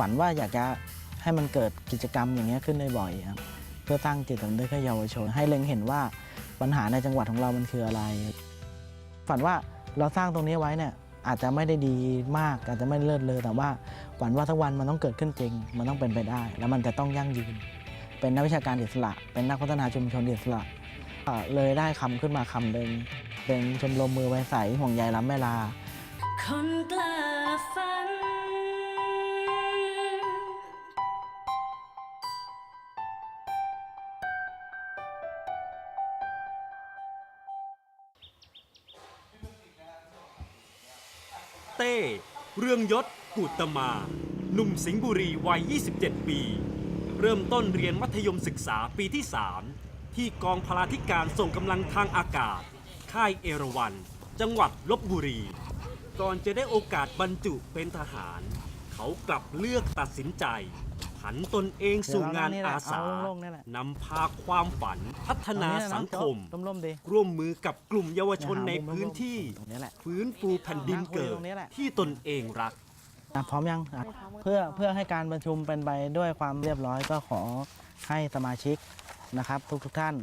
ฝันว่าอยากจะให้มันเกิดกิจกรรมอย่างเงี้ยขึ้นบ่อยครับเพื่อสร้างจิตสำนึกให้เยาวชน ให้เล็งเห็นว่าปัญหาในจังหวัดของเรามันคืออะไร ฝันว่าเราสร้างตรงนี้ไว้เนี่ยอาจจะไม่ได้ดีมาก อาจจะไม่เลิศเลอแต่ว่าฝันว่าสักวันมันต้องเกิดขึ้นจริง มันต้องเป็นไปได้ แล้วมันจะต้องยั่งยืน เป็นนักวิชาการอิสระ เป็นนักพัฒนาชุมชนอิสระเลยได้คำขึ้นมาคำหนึ่งเป็นชมรมมือไวใสห่วงใยล้ำแม่ลาคนกลา เรื่องยศกุตมา หนุ่มสิงห์บุรีวัย 27 ปี เริ่มต้นเรียนมัธยมศึกษาปีที่ 3 ที่กองพลาธิการส่งกำลังทางอากาศ ค่ายเอราวัน จังหวัดลบบุรี ก่อนจะได้โอกาสบรรจุเป็นทหาร เขากลับเลือกตัดสินใจ ผันตนเองสู่งานอาสาเอาโล่งๆนี่แหละนำพาความฝัน พัฒนาสังคมร่มๆดีร่วมมือกับกลุ่มเยาวชนในพื้นที่ตรงนี้แหละฟื้นฟูแผ่นดินเกิดตรงนี้แหละที่ตนเองรักอะพร้อมยังอะเพื่อเพื่อให้การประชุมเป็นไปด้วยความเรียบร้อยก็ขอให้สมาชิกนะครับ ทุกทุกๆท่าน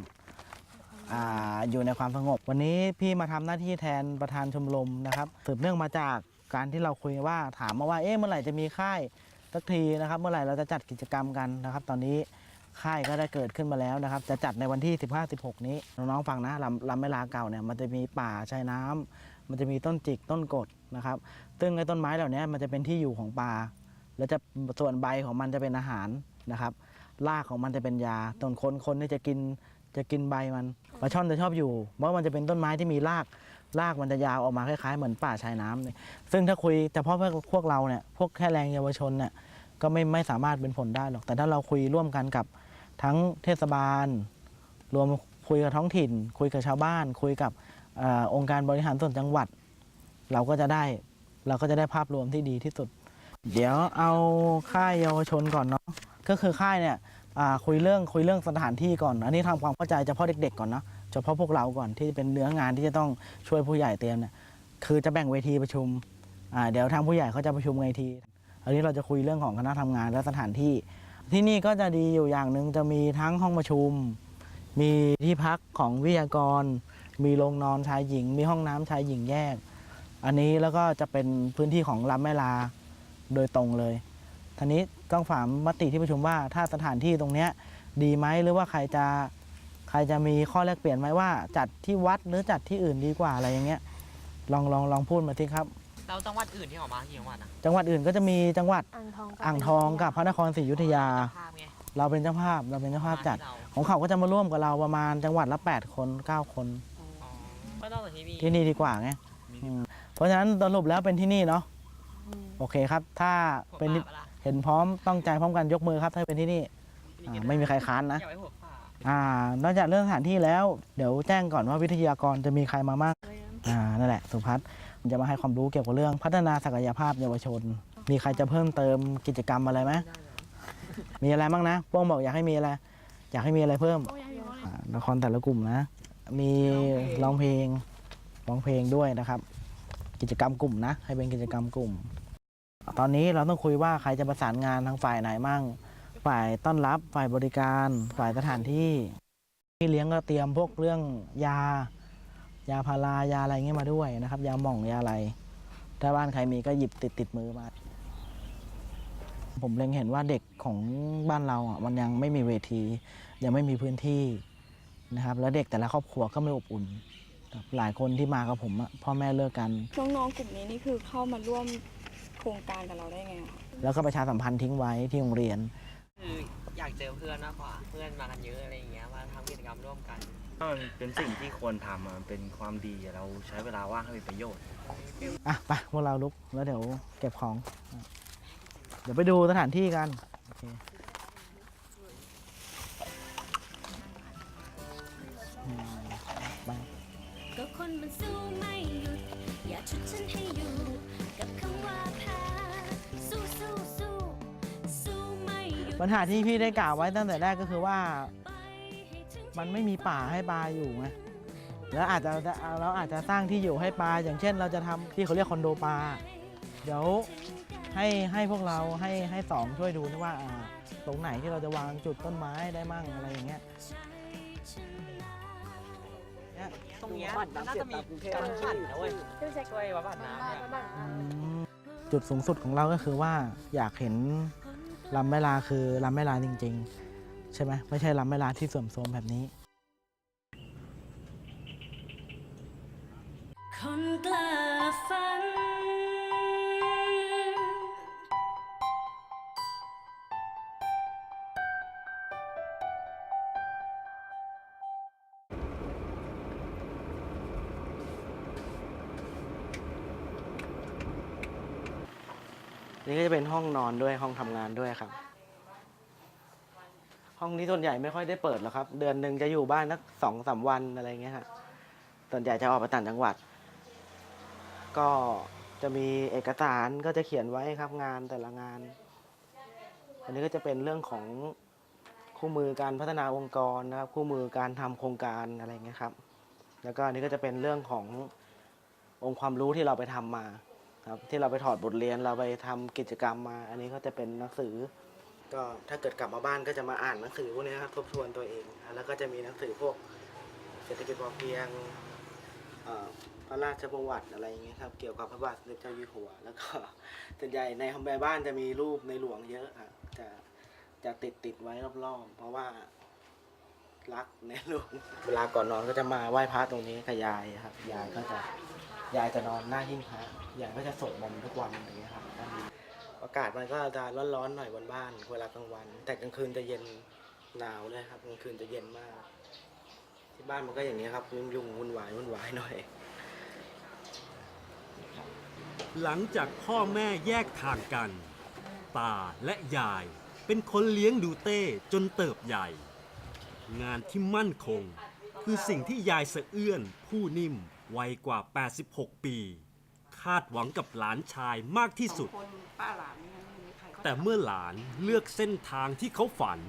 อาอยู่ในความสงบ วันนี้พี่มาทำหน้าที่แทนประธานชมรมนะครับสืบเนื่องมาจากการที่เราคุยว่าถามมาว่าเอ๊ะเมื่อไหร่จะมีค่าย สักทีนะครับ เมื่อไหร่เราจะจัดกิจกรรมกันนะครับ ตอนนี้ค่ายก็ได้เกิดขึ้นมาแล้วนะครับ จะจัดในวันที่ 15-16 นี้ น้องๆฟังนะลำลำเวลาเก่าเนี่ยมันจะมีป่าชายน้ำมันจะมีต้นจิกต้นกดนะครับ ซึ่งไอ้ต้นไม้เหล่านี้มันจะเป็นที่อยู่ของปลาแล้วจะส่วนใบของมันจะเป็นอาหารนะครับรากของมันจะเป็นยาต้นคนคนนี่จะกินจะกินใบมันปลาช่อนจะชอบอยู่เพราะมันจะเป็นต้นไม้ที่มีราก รากมันจะยาวออกมาคล้ายๆ เหมือนป่าชายน้ำเนี่ยซึ่งถ้าคุยเฉพาะพวกพวกเราเนี่ยพวกแค่แรงเยาวชนเนี่ยก็ไม่ไม่สามารถเป็นผลได้หรอก แต่ถ้าเราคุยร่วมกันกับทั้งเทศบาล รวมคุยกับท้องถิ่น คุยกับชาวบ้าน คุยกับอองค์การบริหารส่วนจังหวัด เราก็จะได้เราก็จะได้ภาพรวมที่ดีที่สุด เดี๋ยวเอาค่ายเยาวชนก่อนเนาะก็คือค่ายเนี่ยคุยเรื่องคุยเรื่องสถานที่ก่อน อันนี้ทำความเข้าใจเฉพาะเด็ก ๆ ก่อนเนาะ เฉพาะพวกเราก่อนที่เป็นเนื้องานที่จะต้องช่วยผู้ใหญ่เตรียมเนี่ยคือจะแบ่งเวทีประชุมอ่าเดี๋ยวทางผู้ใหญ่เขาจะประชุมไงทีอันนี้เราจะคุยเรื่องของคณะทำงานและสถานที่ ที่นี่ก็จะดีอยู่อย่างหนึ่งจะมีทั้งห้องประชุม มีที่พักของวิทยากร มีโรงนอนชายหญิง มีห้องน้ำชายหญิงแยก อันนี้แล้วก็จะเป็นพื้นที่ของลำแม่ลาโดยตรงเลยทีนี้ต้องฝามมติที่ประชุมว่าถ้าสถานที่ตรงเนี้ยดีไหมหรือว่าใครจะ ใครจะมีข้อแลกเปลี่ยนไหมว่าจัดที่วัดหรือจัดที่อื่นดีกว่าอะไรอย่างเงี้ยลองลองลองพูดมาทีครับแล้วจังหวัดอื่นที่ออกมากี่จังหวัดนะจังหวัดอื่นก็จะมีจังหวัดอ่างทองอ่างทองกับพระนครศรีอยุธยา ภาพไงเราเป็นเจ้าภาพเราเป็นเจ้าภาพจัดเราของเขาก็จะมาร่วมกับเราประมาณจังหวัดละ 8 คน 9 คน อ๋อก็นอกจากที่นี่ ที่นี่ดีกว่าไงอืมเพราะฉะนั้นสรุปแล้วเป็นที่นี่เนาะโอเคครับ ถ้าหัวเป็นป่าปะล่ะ เห็นพร้อมต้องใจพร้อมกันยกมือครับถ้าเป็นที่นี่อ่าไม่มีใครค้านนะ อยากไปหัวป่า อ่านอกจากเรื่องสถานที่แล้ว เดี๋ยวแจ้งก่อนว่าวิทยากรจะมีใครมาบ้างอ่านั่นแหละสุพัฒน์จะมาให้ความรู้เกี่ยวกับเรื่องพัฒนาศักยภาพเยาวชน มีใครจะเพิ่มเติมกิจกรรมอะไรไหมมีอะไรบ้างนะโป้งบอกอยากให้มีอะไรอยากให้มีอะไรเพิ่มอ่าละครแต่ละกลุ่มนะ มีร้องเพลงร้องเพลงด้วยนะครับ กิจกรรมกลุ่มนะ ให้เป็นกิจกรรมกลุ่ม ตอนนี้เราต้องคุยว่าใครจะประสานงานทางฝ่ายไหนมั่ง ฝ่ายต้อนรับฝ่ายบริการ ฝ่ายสถานที่ที่เลี้ยงก็เตรียมพวกเรื่องยา ยาพารายาอะไรเงี้ยมาด้วยนะครับ ยาหม่องยาอะไร ถ้าบ้านใครมีก็หยิบติดติดมือมา ผมเล็งเห็นว่าเด็กของบ้านเราอะมันยังไม่มีเวที ยังไม่มีพื้นที่นะครับ แล้วเด็กแต่ละครอบครัวก็ไม่อบอุ่นครับหลายคนที่มากับผมอะพ่อแม่เลิกกันน้องๆกลุ่มนี้นี่คือเข้ามาร่วมโครงการกับเราได้ไงอะคะแล้วก็ประชาสัมพันธ์ทิ้งไว้ที่โรงเรียน คืออยากเจอเพื่อนมากกว่า เพื่อนมากันเยอะอะไรอย่างเงี้ยมาทำกิจกรรมร่วมกัน ถ้ามันเป็นสิ่งที่ควรทำอะมันเป็นความดีอะเราใช้เวลาว่างให้เป็นประโยชน์ อะไปพวกเราลุกแล้วเดี๋ยวเก็บของ เดี๋ยวไปดูสถานที่กันโอเค ปัญหาที่พี่ได้กล่าวไว้ตั้งแต่แรกก็คือว่าไปให้ถึงมันไม่มีป่าให้ปลาอยู่ไงแล้วอาจจะเราอาจจะสร้างที่อยู่ให้ปลาอย่างเช่น เราจะทำที่เขาเรียกคอนโดปลาเดี๋ยวให้ให้พวกเราให้ให้สองช่วยดูนะว่าอ่าตรงไหนที่เราจะวางจุดต้นไม้ได้มั่งอะไรอย่างเงี้ยเนี่ยตรงเนี้ยน่าจะมีการปั่นนะเว้ยช่วยว่าปั่นน้ำเนี่ยอืมจุดสูงสุดของเราก็คือว่าอยากเห็น ลำแม่ลาคือลำแม่ลาจริง ๆ ใช่ไหมไม่ใช่ลำแม่ลาที่เสื่อมโทรมแบบนี้ นอนด้วยห้องทำงานด้วยครับ ห้องนี้ส่วนใหญ่ไม่ค่อยได้เปิดหรอกครับ เดือนหนึ่งจะอยู่บ้านสักสองสามวันอะไรเงี้ยครับส่วนใหญ่จะออกไปต่างจังหวัด ก็จะมีเอกสารก็จะเขียนไว้ครับงานแต่ละงาน อันนี้ก็จะเป็นเรื่องของคู่มือการพัฒนาองค์กรนะครับ คู่มือการทำโครงการอะไรเงี้ยครับ แล้วก็อันนี้ก็จะเป็นเรื่องขององค์ความรู้ที่เราไปทำมา ครับที่เราไปถอดบทเรียนเราไปทำกิจกรรมมา อันนี้ก็จะเป็นหนังสือ ก็ถ้าเกิดกลับมาบ้านก็จะมาอ่านหนังสือพวกนี้ครับทบทวนตัวเองแล้วก็จะมีหนังสือพวกเศรษฐกิจพอเพียงเอ่อพระราชประวัติอะไรอย่างเงี้ยครับเกี่ยวกับพระบาทสมเด็จเจ้าอยู่หัว แล้วก็ ส่วนใหญ่ในคอมแบบ้านจะมีรูปในหลวงเยอะครับจะจะติดติดไว้รอบๆ เพราะว่า รักในหลวงเวลาก่อนนอนก็จะมาไหว้พระตรงนี้กับยายครับ ยายก็จะยายจะนอนหน้าหิ้งพระยายก็จะสวดมนต์ทุกวันอย่างเงี้ยครับก็มีอากาศมันก็จะร้อนๆหน่อยบนบ้าน เวลากลางวัน แต่กลางคืนจะเย็นหนาวเลยครับกลางคืนจะเย็นมาก ที่บ้านมันก็อย่างเงี้ยครับยุ่งๆวุ่นวายวุ่นวายหน่อย หลังจากพ่อแม่แยกทางกัน ตาและยายเป็นคนเลี้ยงดูเต้จนเติบใหญ่ งานที่มั่นคง คือสิ่งที่ยายสะเอื้อน ผู้นิ่มวัยกว่า 86 ปี คาดหวังกับหลานชายมากที่สุดแต่เมื่อหลานเลือกเส้นทางที่เขาฝัน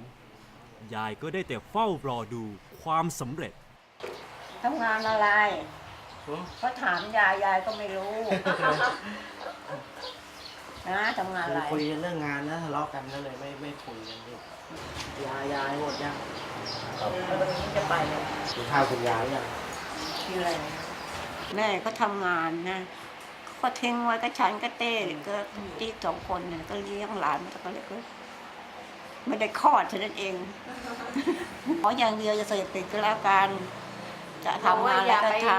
ยายก็ได้แต่เฝ้ารอดูความสำเร็จ ทำงานอะไรเขาถามยายยายก็ไม่รู้ นะทำงานอะไรคุยกันเรื่องงานแล้วทะเลาะกันก็เลยไม่ไม่คุยกันพี่ยายยายหมดยัง แล้ววันนี้จะไปเลยกินข้าวคุณยายยังที่อะไรนะแม่ก็ทำงานนะก็ทิ้งไว้ก็ฉันก็เต้ก็ที่สองคนเนี่ยก็เลี้ยงหลานมาตั้งแต่เล็กเลยไม่ได้คลอดเท่านั้นเองขออย่างเดียวจะเสพติดก็แล้วกัน จะทำงานแล้วก็ท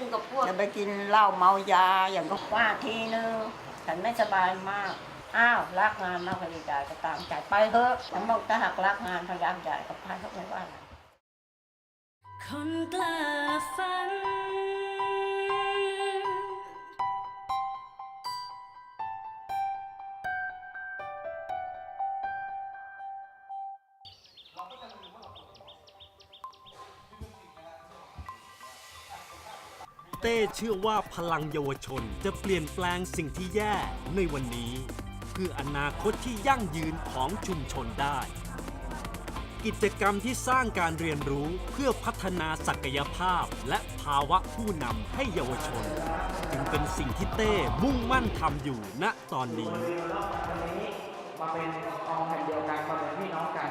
ำจะไปกินเหล้าเมายาอย่างก็ว่าทีนึงฉันไม่สบายมาก อ้าวรักงานมากพยายามก็ตามจ่ายไปเถอะฉันบอกถ้าหากรักงานพยายามจ่ายก็ไปเขาไม่ว่าอะไรคนกล้าฝัน เต้เชื่อว่าพลังเยาวชนจะเปลี่ยนแปลงสิ่งที่แย่ในวันนี้เพื่ออนาคตที่ยั่งยืนของชุมชนได้ กิจกรรมที่สร้างการเรียนรู้เพื่อพัฒนาศักยภาพ และภาวะผู้นำให้เยาวชน จึงเป็นสิ่งที่เต้มุ่งมั่นทำอยู่ณตอนนี้มาเป็นกองแผ่นเดียวกันมาเป็นพี่น้องกัน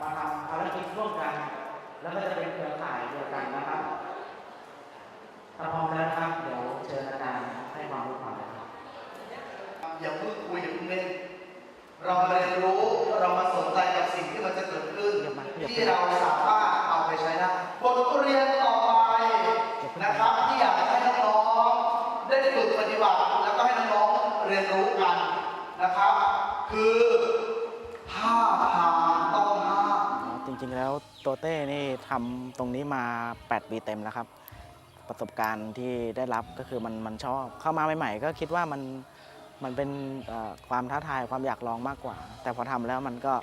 มาทำภารกิจร่วมกัน แล้วก็จะเป็นเครือข่ายเดียวกันนะครับถ้าพร้อมแล้วนะครับ เดี๋ยวเชิญอาจารย์ให้ความรู้ก่อนนะครับ อย่าเพิ่งคุยอย่าเพิ่งเล่นเรามาเรียนรู้เรามาสนใจกับสิ่งที่มันจะเกิดขึ้น ที่เราสามารถเอาไปใช้ได้บทเรียนต่อไปนะครับ ที่อยากให้น้องๆได้ฝึกปฏิบัติแล้วก็ให้น้องๆเรียนรู้กันนะครับ คือห้าทางต้องห้ามจริงๆแล้วตัวเต้นี่ทำตรงนี้มา 8 ปีเต็มแล้วครับ ประสบการณ์ที่ได้รับก็คือมันมันชอบเข้ามาใหม่ๆ ก็คิดว่ามัน มันเป็นความท้าทายความอยากลองมากกว่า แต่พอทำแล้วมันก็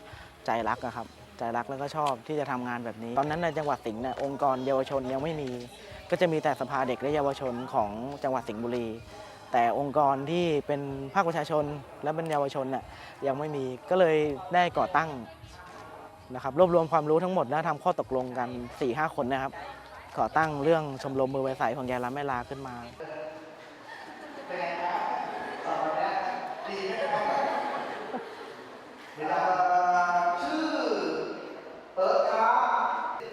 ใจรักอะครับ ใจรักแล้วก็ชอบที่จะทำงานแบบนี้ ตอนนั้นในจังหวัดสิงห์เนี่ยองค์กรเยาวชนยังไม่มี ก็จะมีแต่สภาเด็กและเยาวชนของจังหวัดสิงห์บุรี แต่องค์กรที่เป็นภาคประชาชนและเป็นเยาวชนเนี่ยยังไม่มีก็เลยได้ก่อตั้งนะครับรวบรวมความรู้ทั้งหมดแล้วทำข้อตกลงกัน 4-5หคนนะครับก่อตั้งเรื่องชมรมมือไวสายของยายละแม่ลาขึ้นมา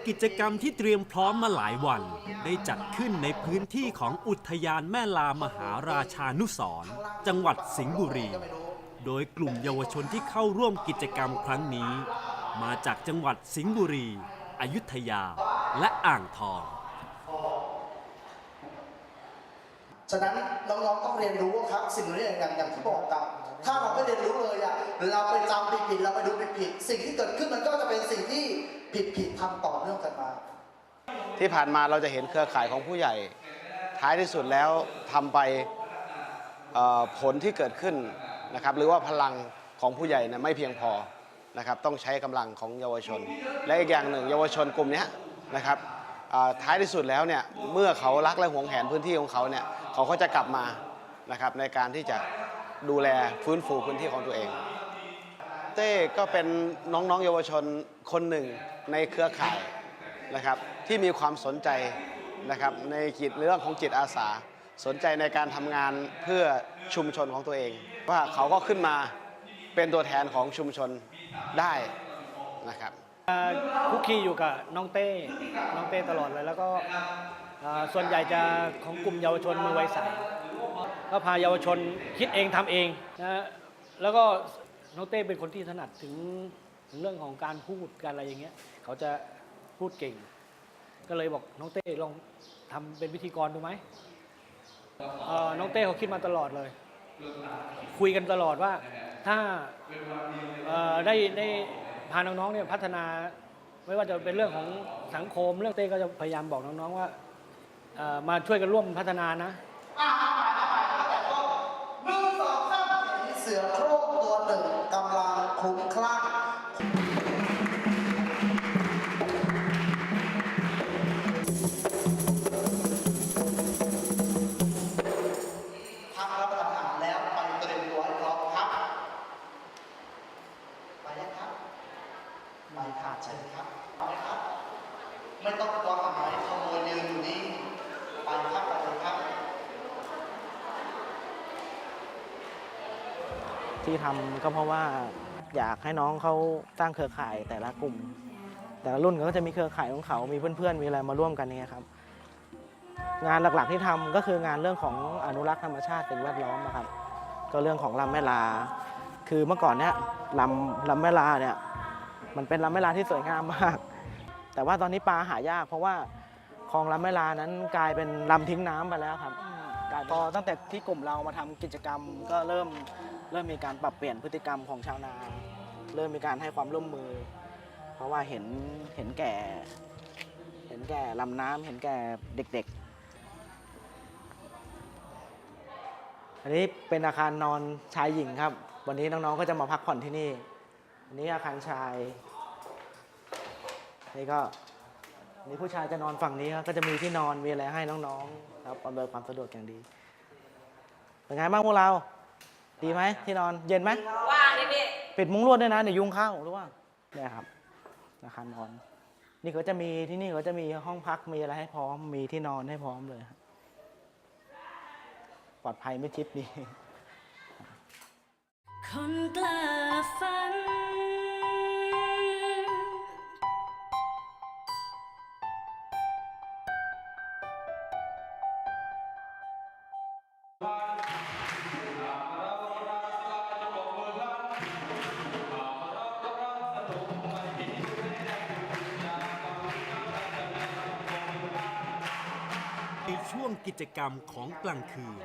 กิจกรรมที่เตรียมพร้อมมาหลายวัน ได้จัดขึ้นในพื้นที่ของอุทยานแม่ลามหาราชานุสร์จังหวัดสิงห์บุรี โดยกลุ่มเยาวชนที่เข้าร่วมกิจกรรมครั้งนี้ มาจากจังหวัดสิงห์บุรี อยุธยา และอ่างทอง ฉะนั้นน้องๆต้องเรียนรู้ครับสิ่งนี้อย่างอย่างที่บอกครับ ถ้าเราไม่เรียนรู้เลยอะเราไปจำผิดๆเราไปดูผิดๆสิ่งที่เกิดขึ้นมันก็จะเป็นสิ่งที่ผิดๆทำต่อเนื่องกันมา ที่ผ่านมาเราจะเห็นเครือข่ายของผู้ใหญ่ ท้ายที่สุดแล้วทำไปผลที่เกิดขึ้นนะครับ หรือว่าพลังของผู้ใหญ่เนี่ยไม่เพียงพอนะครับต้องใช้กำลังของเยาวชน และอีกอย่างหนึ่ง เยาวชนกลุ่มนี้นะครับท้ายที่สุดแล้วเนี่ยเมื่อเขารักและหวงแหนพื้นที่ของเขาเนี่ย เขาก็จะกลับมานะครับในการที่จะดูแลฟื้นฟูพื้นที่ของตัวเอง เต้ก็เป็นน้องๆเยาวชนคนหนึ่งในเครือข่ายนะครับที่มีความสนใจนะครับในกิจเรื่องของจิตอาสา สนใจในการทำงานเพื่อชุมชนของตัวเอง ว่าเขาก็ขึ้นมาเป็นตัวแทนของชุมชนได้นะครับคุกคีอยู่กับน้องเต้ น้องเต้ตลอดเลยแล้วก็ ส่วนใหญ่จะของกลุ่มเยาวชนมือไวใสก็พาเยาวชนคิดเองทำเองนะแล้วก็น้องเต้เป็นคนที่ถนัดถึงถึงเรื่องของการพูดการอะไรอย่างเงี้ยเขาจะพูดเก่ง ก็เลยบอกน้องเต้ลองทำเป็นพิธีกรดูไหมน้องเต้เขาคิดมาตลอดเลย คุยกันตลอดว่าถ้าได้ได้พาน้องๆเนี่ยพัฒนา ไม่ว่าจะเป็นเรื่องของสังคมเรื่องเต้ก็จะพยายามบอกน้องๆว่า เอ่อมาช่วยกันร่วมพัฒนานะมีเสือโคร่งตัวหนึ่งกำลังคลุ้มคลั่งพักรับประทานอาหารแล้วไปเตรียมตัวให้พร้อมครับไปยังครับไปค่ะเชิญครับไปครับ ไม่ต้องกลัวหายขโมยยืนอยู่นี่ไปครับไปเลยครับ ที่ทำก็เพราะว่าอยากให้น้องเขาสร้างเครือข่ายแต่ละกลุ่ม แต่ละรุ่นเขาก็จะมีเครือข่ายของเขามีเพื่อนๆมีอะไรมาร่วมกันอย่างเงี้ยครับ งานหลักๆที่ทำก็คืองานเรื่องของอนุรักษ์ธรรมชาติสิ่งแวดล้อมนะครับ ก็เรื่องของลำแม่ลา คือเมื่อก่อนเนี้ยลำลำแม่ลาเนี่ยมันเป็นลำแม่ลาที่สวยงามมาก แต่ว่าตอนนี้ปลาหายาก เพราะว่าคลองลำแม่ลานั้นกลายเป็นลำทิ้งน้ำไปแล้วครับ กายพอตั้งแต่ที่กลุ่มเรามาทำกิจกรรม ก็เริ่มเริ่มมีการปรับเปลี่ยนพฤติกรรมของชาวนา เริ่มมีการให้ความร่วมมือ เพราะว่าเห็นเห็นแก่ เห็นแก่ลำน้ำเห็นแก่เด็กๆ อันนี้เป็นอาคารนอนชายหญิงครับ วันนี้น้องๆก็จะมาพักผ่อนที่นี่ อันนี้อาคารชาย นี่ก็ นนี่ผู้ชายจะนอนฝั่งนี้ครับก็จะมีที่นอนมีอะไรให้น้องๆครับอำนวยความสะดวกอย่างดี เป็นไงบ้างพวกเรา ดีไหมที่นอนเย็นไหมว่างเลยพี่ปิดมุ้งลวดด้วยนะเดี๋ยวยุงเข้ารู้ว่าเนี่ยครับอาคารนอน นี่เขาจะมีที่นี่เขาจะมีห้องพักมีอะไรให้พร้อม มีที่นอนให้พร้อมเลยครับปลอดภัยไม่ชิดดีคนกล้าฝันใน จกรรมของกลางคืน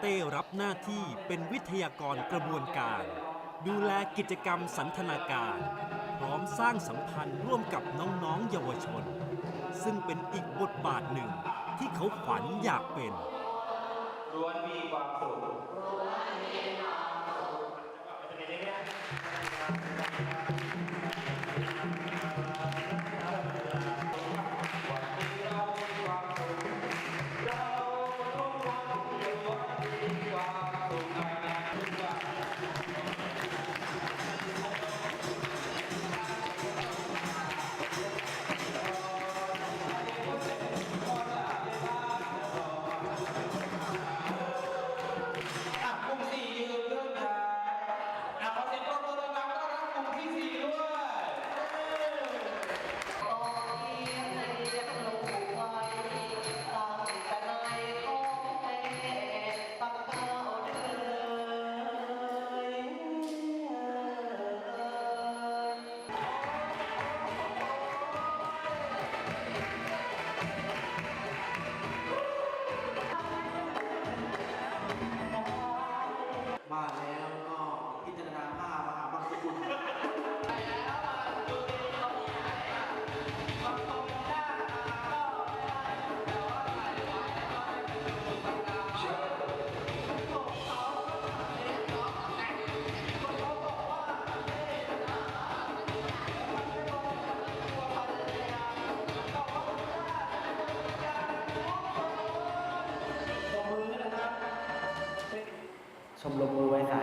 เต้รับหน้าที่เป็นวิทยากรกระบวนการ ดูแลกิจกรรมสันทนาการ พร้อมสร้างสัมพันธ์ร่วมกับน้องๆเยาวชน ซึ่งเป็นอีกบทบาทหนึ่งที่เขาฝันอยากเป็นล้วนมีความสุขล้วนมีความสุข ลงมือไว้ใส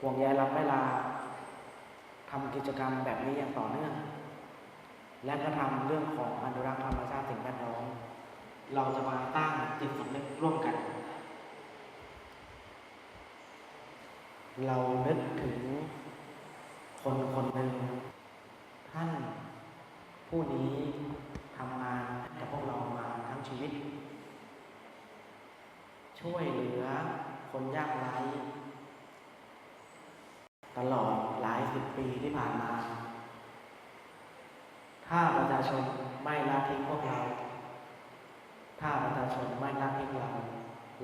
ห่วงใยรับเวลาทำกิจกรรมแบบนี้อย่างต่อเนื่อง และก็ทำเรื่องของอนุรักษ์ธรรมชาติสิ่งแวดล้อมเราจะมาสร้งจิตสำนึกร่วมกัน เรานึกถึงคนคนหนึ่งท่านผู้นี้ทำงานกับพวกเรามาทั้งชีวิต ช่วยเหลือ คนยากไร้ตลอดหลายสิบปีที่ผ่านมา ถ้าประชาชนไม่ละทิ้งพวกเรา ถ้าประชาชนไม่ละทิ้งเรา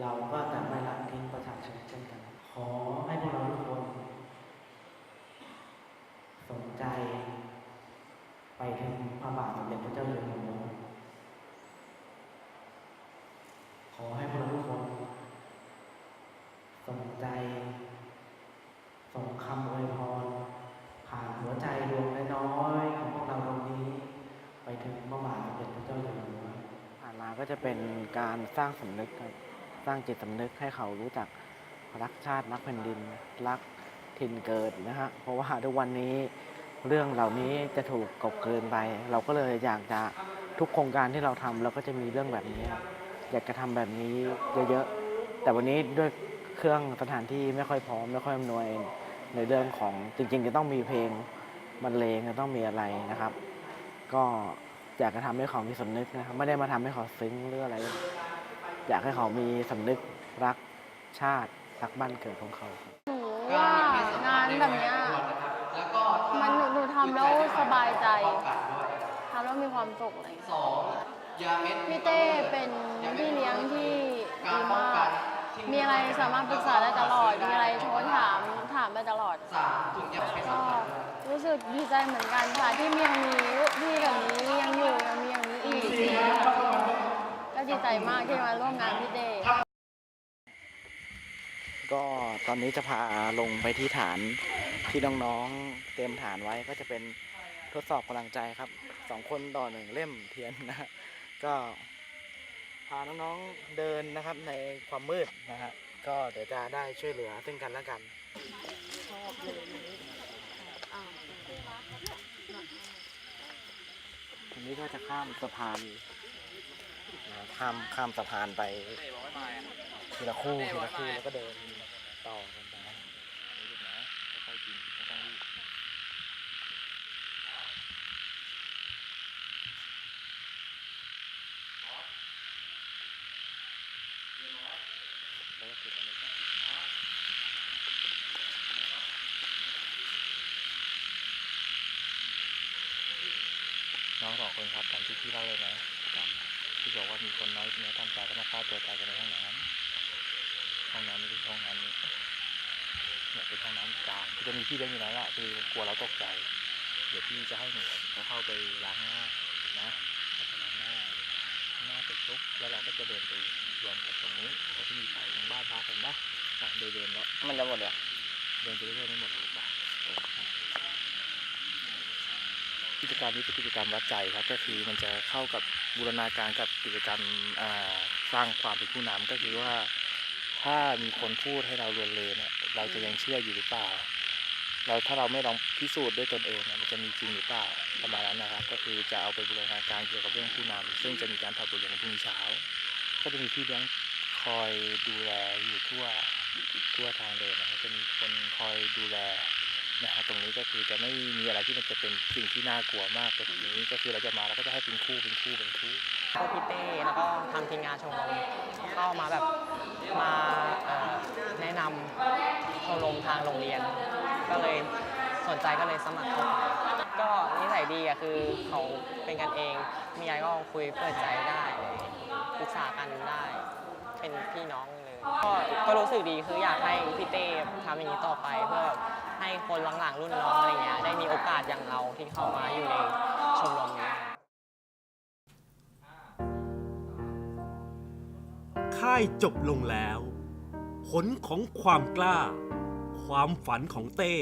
เราก็จะไม่ละทิ้งประชาชนเช่นกัน ขอให้พวกเราทุกคน สนใจ ไปถึงพระบาทสมเด็จพระเจ้าอยู่หัวขอให้พวกเราทุกคน สนใจ ส่งคำอวยพร ผ่านหัวใจดวงน้อยๆของพวกเราตรงนี้ ไปถึงพระบาทสมเด็จพระเจ้าอยู่หัวผ่านมาก็ จะเป็นการสร้างสำนึกครับสร้างจิตสำนึกให้เขารู้จักรักชาติรักแผ่นดินรักถิ่นเกิดนะฮะเพราะว่าทุกวันนี้เรื่องเหล่านี้จะถูกกบเกลืนไป เราก็เลยอยากจะทุกโครงการที่เราทำเราก็จะมีเรื่องแบบนี้ครับอยากจะทำแบบนี้เยอะๆแต่วันนี้ด้วยเครื่องสถานที่ไม่ค่อยพร้อมไม่ค่อยอำนวยในเรื่องของจริง ๆ จะต้องมีเพลงบรรเลงจะต้องมีอะไรนะครับ ก็ อยากจะทำให้เขามีสำนึกนะครับไม่ได้มาทำให้เขาซึ้งหรืออะไร อยากให้เขามีสำนึกรักชาติรักบ้านเกิดของเขาหนูว่างานแบบเนี้ยมันหนูหนูทำแล้วสบายใจทำแล้วมีความสุขอะไรองเงี้ยพี่เต้เป็นพี่เลี้ยงที่ดีมาก มีอะไรสามารถปรึกษาได้ตลอด มีอะไรโทรถามถามได้ตลอดก็ รู้สึกดีใจเหมือนกันค่ะที่ยังมีพี่แบบนี้ยังอยู่ยังมีอย่างนี้อีกค่ก็ดีใจมากที่มาร่วมงานพี่เต้ก็ตอนนี้จะพาลงไปที่ฐานที่น้องๆเตรียมฐานไว้ก็จะเป็นทดสอบกำลังใจครับสองคนต่อหนึ่งเล่มเทียนนะก็พาน้องๆเดินนะครับในความมืดนะฮะก็เดี๋ยวจะได้ช่วยเหลือซึ่งกันและกันที นี้ก็จะข้ามสะพานนะข้ามข้ามสะพานไปทีละคู่ทีละคู่แล้วก็เดินต่อกันไปน้องสอง คนครับตามที่พี่เล่าเลยนะตามที่บอกว่ามีคนน้อยเนื้อตามใจก็มาฆ่าตัวตายกันในห้องน้ำห้องน้ำไม่ใช่ห้องน้ำนี่เนี่ยเป็นห้องน้ำกลางก็จะมีพี่เลี้ยงอยู่แล้วล่ะคือกลัวเราตกใจ เดี๋ยวพี่จะให้หนูเขาเข้าไปล้างหน้านะเข้าไปล้างหน้าล้างหน้าเสร็จปุ๊บแล้วเราก็จะเดินไปรวมกันตรงนี้แต่ที่มีไปตรงบ้านพักกันปะอะเดินเดินแล้วมันจะหมดเลยเดินไปเรื่อยๆไม่หมดหรอกปะ กิจกรรมนี้เป็นกิจกรรมวัดใจครับก็คือมันจะเข้ากับบูรณาการกับกิจกรรมสร้างความเป็นผู้นำก็คือว่าถ้ามีคนพูดให้เราลวนเลเนี่ยเราจะยังเชื่ออยู่หรือเปล่า เราถ้าเราไม่ลองพิสูจน์ด้วยตนเองเนี่ยมันจะมีจริงหรือเปล่าประมาณนั้นนะครับ ก็คือจะเอาไปบูรณาการเกี่ยวกับเรื่องผู้นำซึ่งจะมีการถอดบทเรียนในพรุ่งนี้เช้า ก็จะมีพี่เลี้ยงคอยดูแลอยู่ทั่วทั่วทางเดินนะครับจะมีคนคอยดูแล นะฮะตรงนี้ก็คือจะไม่มีอะไรที่มันจะเป็นสิ่งที่น่ากลัวมากแบบนี้ก็คือเราจะมาเราก็จะให้เป็นคู่เป็นคู่เป็นคู่พวกพี่เต้แล้วก็ทางทีมงานชมรมเข้ามาแบบมาเอ่อแนะนำชมรมทางโรงเรียน ก็เลยสนใจก็เลยสมัครเข้าไปก็นิสัยดีอะคือเขาเป็นกันเอง มีอะไรก็คุยเปิดใจได้ปรึกษากันได้ เป็นพี่น้องเลย ก็ก็รู้สึกดีคืออยากให้พี่เต้ทำอย่างนี้ต่อไป เพื่อให้คนหลังๆรุ่นน้องอะไรเงี้ยได้มีโอกาสอย่างเราที่เข้ามาอยู่ในชมรมนี้ค่ายจบลงแล้ว ผลของความกล้า ความฝันของเต้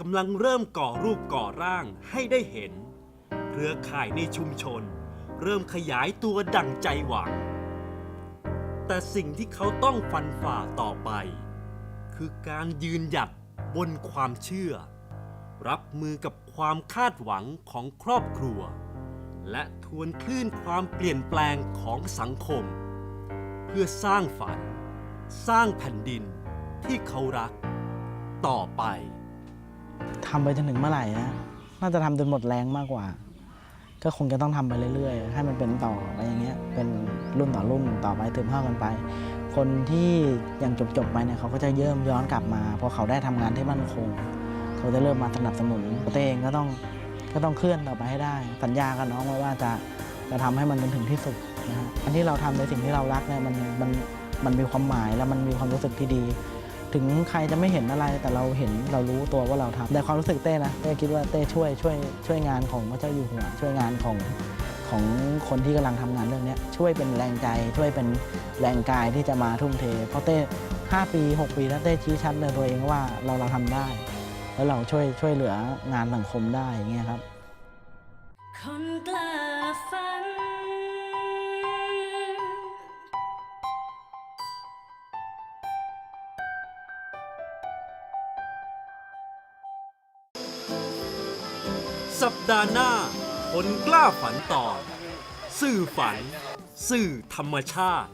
กำลังเริ่มก่อรูปก่อร่างให้ได้เห็น เครือข่ายในชุมชน เริ่มขยายตัวดั่งใจหวัง แต่สิ่งที่เขาต้องฟันฝ่าต่อไป คือการยืนหยัดบนความเชื่อ รับมือกับความคาดหวังของครอบครัว และทวนคลื่นความเปลี่ยนแปลงของสังคม เพื่อสร้างฝัน สร้างแผ่นดินที่เขารัก ต่อไปทำไปจนถึงเมื่อไหร่นะน่าจะทำจนหมดแรงมากกว่า ก็คงจะต้องทำไปเรื่อยๆ ให้มันเป็นต่อไรอย่างเงี้ยเป็นรุ่นต่อรุ่นต่อไปตืมเข้ากันไป คนที่ยังจบๆไปเนี่ยเขาก็จะเยิ่มย้อนกลับมาพอเขาได้ทำงานที่มั่นคง เขาจะเริ่มมาสนับสนุนตัวเองก็ต้องก็ต้องเคลื่อนต่อไปให้ได้ สัญญากับน้องไว้ว่าจะจะทำให้มันจนถึงที่สุดนะฮะอันที่เราทำในสิ่งที่เรารักเนี่ยมันมันมันมีความหมายแล้วมันมีความรู้สึกที่ดี ถึงใครจะไม่เห็นอะไรแต่เราเห็นเรารู้ตัวว่าเราทำในความรู้สึกเต้นะเต้คิดว่าเต้ช่วยช่วยช่วยงานของพระเจ้าอยู่หัวช่วยงานของของคนที่กำลังทำงานเรื่องนี้ช่วยเป็นแรงใจ ช่วยเป็นแรงกายที่จะมาทุ่มเท เพราะเต้ 5 ปี 6 ปีแล้วเต้ชี้ชัดในตัวเองว่าเราเราทำได้ แล้วเราช่วยช่วยเหลืองานสังคมได้อย่างเงี้ยครับ สัปดาห์หน้า คนกล้าฝันต่อ สื่อฝัน สื่อธรรมชาติ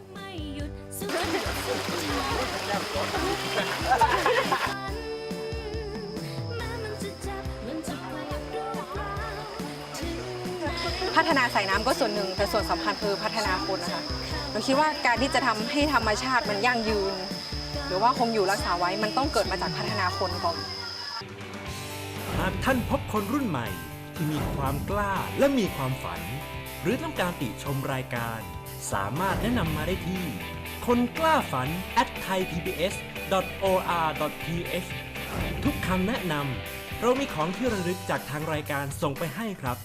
พัฒนาสายน้ำก็ส่วนหนึ่ง แต่ส่วนสำคัญคือพัฒนาคนนะคะเราคิดว่าการที่จะทำให้ธรรมชาติมันยั่งยืน หรือว่าคงอยู่รักษาไว้มันต้องเกิดมาจากพัฒนาคนก่อนากท่านพบคนรุ่นใหม่ ที่มีความกล้าและมีความฝัน หรือต้องการติชมรายการ สามารถแนะนำมาได้ที่ คนกล้าฝัน at thaipbs.or.th ทุกคำแนะนำเรามีของที่ระลึกจากทางรายการส่งไปให้ครับ